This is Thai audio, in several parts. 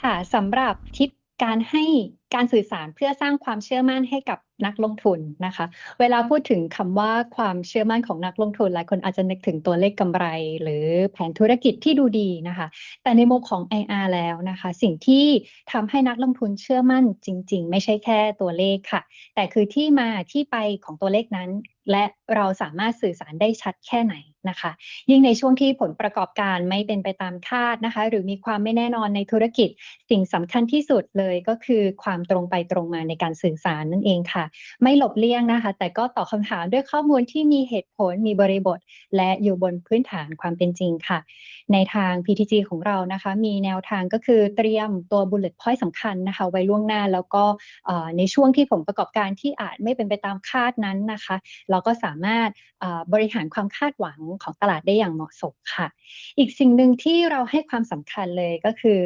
ค่ะสำหรับทิป การให้การสื่อสารเพื่อสร้างความเชื่อมั่นให้กับนักลงทุนนะคะ เวลาพูดถึงคำว่าความเชื่อมั่นของนักลงทุน หลายคนอาจจะนึกถึงตัวเลขกำไร หรือแผนธุรกิจที่ดูดีนะคะ แต่ในมุมของ IR แล้วนะคะ สิ่งที่ทำให้นักลงทุนเชื่อมั่นจริง ๆ ไม่ใช่แค่ตัวเลขค่ะ แต่คือที่มาที่ไปของตัวเลขนั้น และเราสามารถสื่อสารได้ชัดแค่ไหน นะคะ ยิ่งในช่วงที่ผลประกอบการไม่เป็นไปตามคาดนะคะ หรือมีความไม่แน่นอนในธุรกิจ สิ่งสำคัญที่สุดเลยก็คือความตรงไปตรงมาในการสื่อสารนั่นเองค่ะ ไม่หลบเลี่ยงนะคะ แต่ก็ตอบคำถามด้วยข้อมูลที่มีเหตุผลมีบริบท และอยู่บนพื้นฐานความเป็นจริงค่ะ ในทาง PTG ของเรานะคะ มีแนวทางก็คือเตรียมตัว bullet point สำคัญนะคะ ไว้ล่วงหน้าแล้วก็ในช่วงที่ผลประกอบการที่อาจไม่เป็นไปตามคาดนั้นนะคะ เราก็สามารถบริหารความคาดหวังของตลาดได้อย่างเหมาะสมค่ะ อีกสิ่งหนึ่งที่เราให้ความสำคัญเลยก็คือ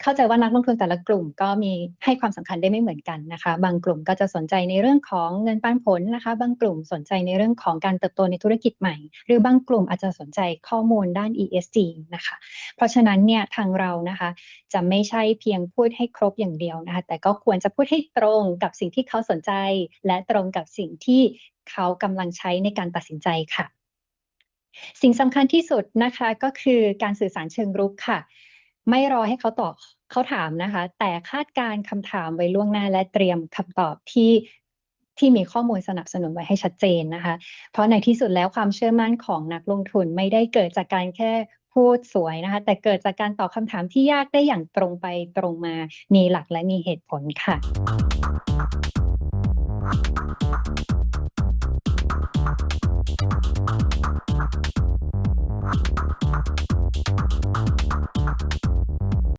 เข้าใจว่านักลงทุนแต่ละกลุ่มก็มีให้ความสำคัญได้ไม่เหมือนกันนะคะ บางกลุ่มก็จะสนใจในเรื่องของเงินปันผลนะคะ บางกลุ่มสนใจในเรื่องของการเติบโตในธุรกิจใหม่ หรือบางกลุ่มอาจจะสนใจข้อมูลด้าน ESG นะคะ เพราะฉะนั้นเนี่ยทางเรานะคะจะไม่ใช่เพียงพูดให้ครบอย่างเดียวนะคะ แต่ก็ควรจะพูดให้ตรงกับสิ่งที่เขาสนใจ และตรงกับสิ่งที่เขากำลังใช้ในการตัดสินใจค่ะ สิ่งสำคัญที่สุดนะคะก็คือการสื่อสารเชิงรุกค่ะ ไม่รอให้เขาตอบเขาถามนะคะ แต่คาดการ์คำถามไว้ล่วงหน้าและเตรียมคำตอบที่ที่มีข้อมูลสนับสนุนไว้ให้ชัดเจนนะคะ เพราะในที่สุดแล้วความเชื่อมั่นของนักลงทุนไม่ได้เกิดจากการแค่พูดสวยนะคะ แต่เกิดจากการตอบคำถามที่ยากได้อย่างตรงไปตรงมา มีหลักและมีเหตุผลค่ะ